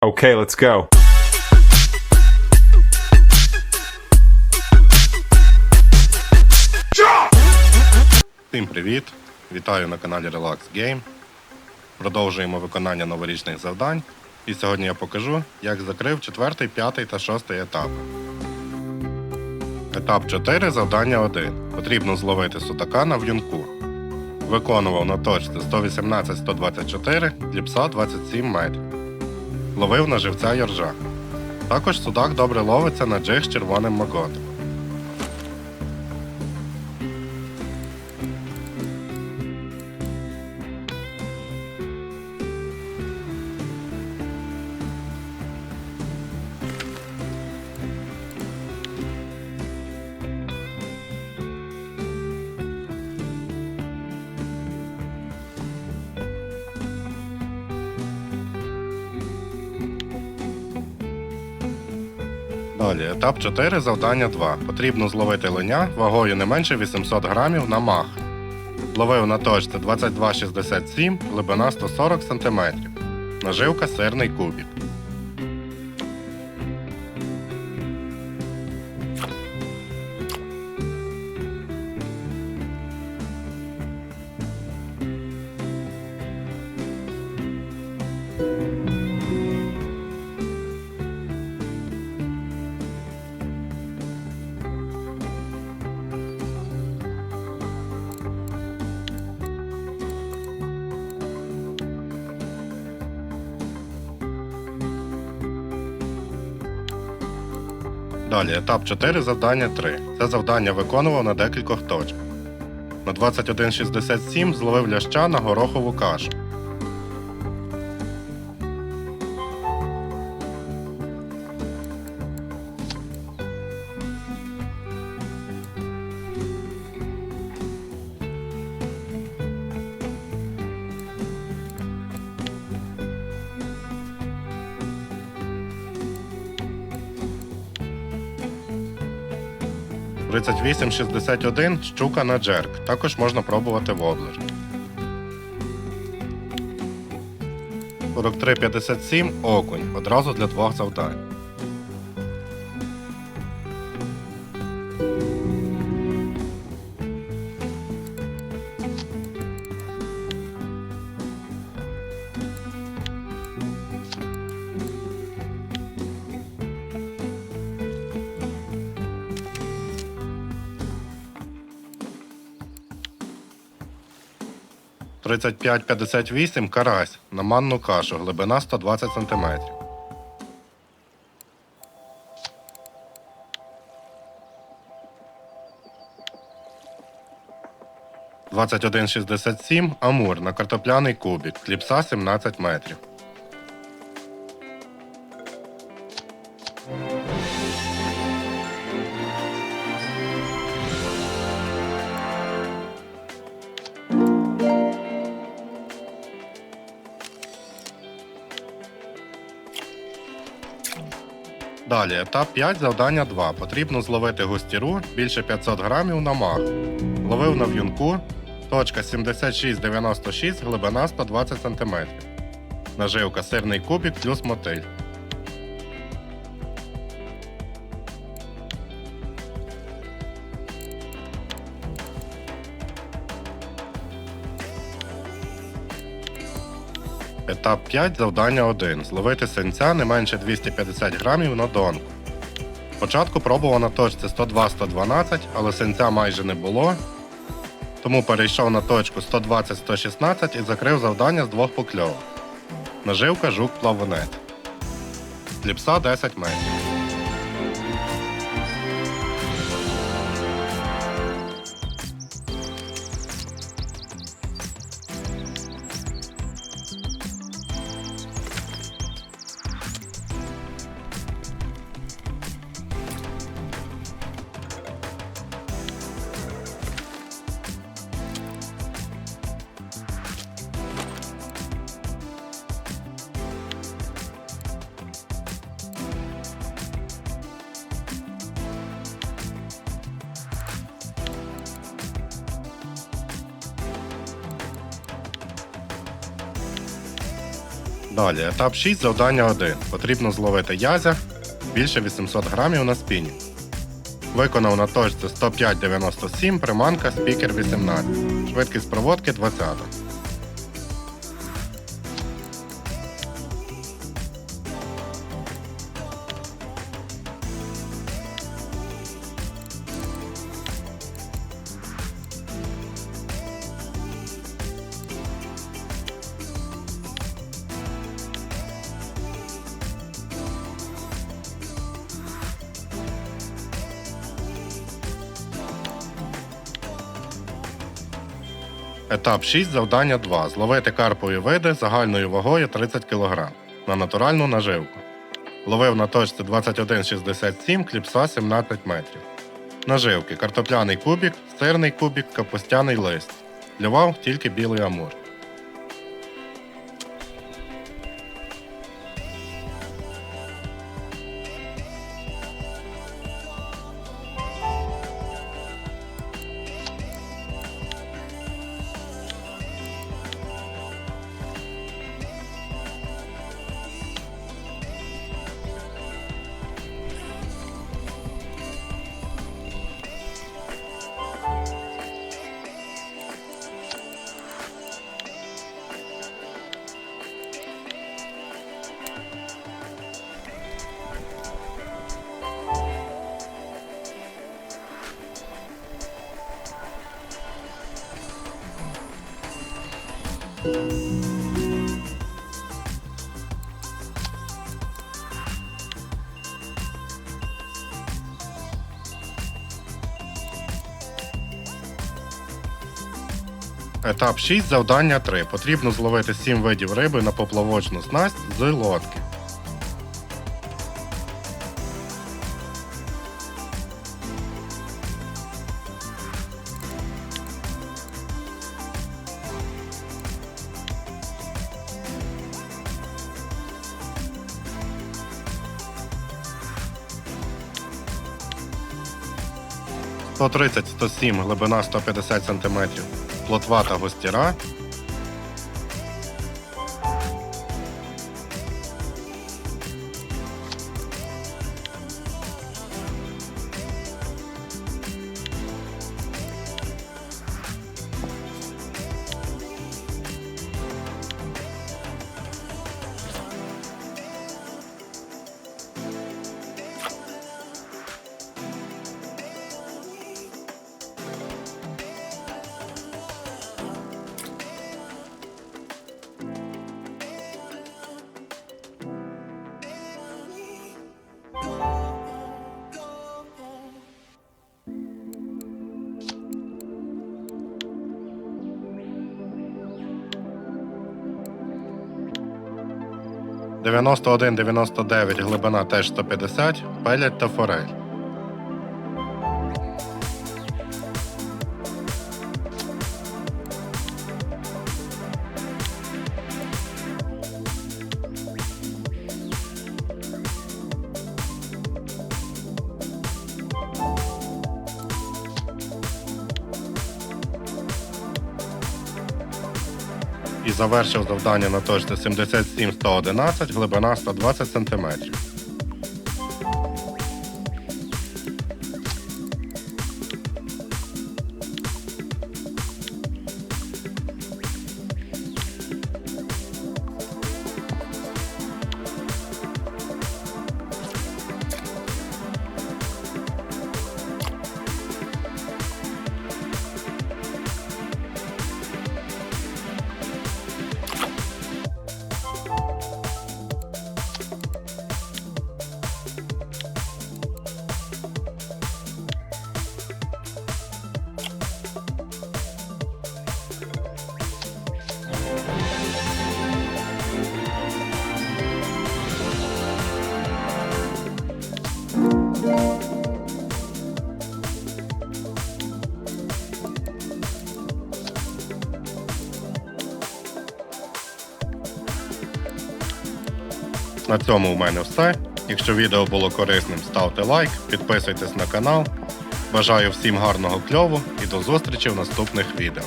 Okay, let's go. Всім привіт! Вітаю на каналі Relax Game. Продовжуємо виконання новорічних завдань. І сьогодні я покажу, як закрив 4, 5 та 6 етапи. Етап 4 завдання 1. Потрібно зловити судака на в'юнку. Виконував на точці 118-124, кліпса 27 метрів. Ловив на живця яржа. Також судак добре ловиться на джиг з червоним маготом. Далі, етап 4, завдання 2. Потрібно зловити линя вагою не менше 800 грамів на мах. Ловив на точці 2267, глибина 140 см. Наживка сирний кубік. Далі, етап 4, завдання 3. Це завдання виконував на декількох точках. На 2167 зловив ляща на горохову кашу. – 3861 щука на джерк. Також можна пробувати воблер. 4357 окунь. Одразу для двох завдань. – 3558 карась на манну кашу, глибина 120 см. Двадцять один шістдесят сім амур на картопляний кубік, кліпса 17 метрів. Далі, етап 5, завдання 2. Потрібно зловити густіру більше 500 грамів на мах. Ловив на в'юнку. Точка 7696, глибина 120 см. Наживка сирний кубик плюс мотиль. Етап 5, завдання 1. Зловити синця не менше 250 грамів на донку. Спочатку пробував на точці 102-112, але синця майже не було. Тому перейшов на точку 120-116 і закрив завдання з двох покльовок. Наживка жук плавонет. Ліпса 10 метрів. Далі, етап 6, завдання 1. Потрібно зловити язя більше 800 грамів на спіні. Виконав на точці 105.97, приманка спікер 18. Швидкість проводки 20. Етап 6, завдання 2. Зловити карпові види загальною вагою 30 кг на натуральну наживку. Ловив на точці 21,67, кліпса 17 метрів. Наживки картопляний кубік, сирний кубік, капустяний лист. Лював тільки білий амур. Етап 6, завдання 3. Потрібно зловити 7 видів риби на поплавочну снасть з лодки. – 130-107, глибина 150 см, плотва та гостіра. – 91-99, глибина теж 150, пелять та форель. Завершив завдання на точці 77-111, глибина 120 см. На цьому у мене все. Якщо відео було корисним, ставте лайк, підписуйтесь на канал. Бажаю всім гарного кльову і до зустрічі в наступних відео.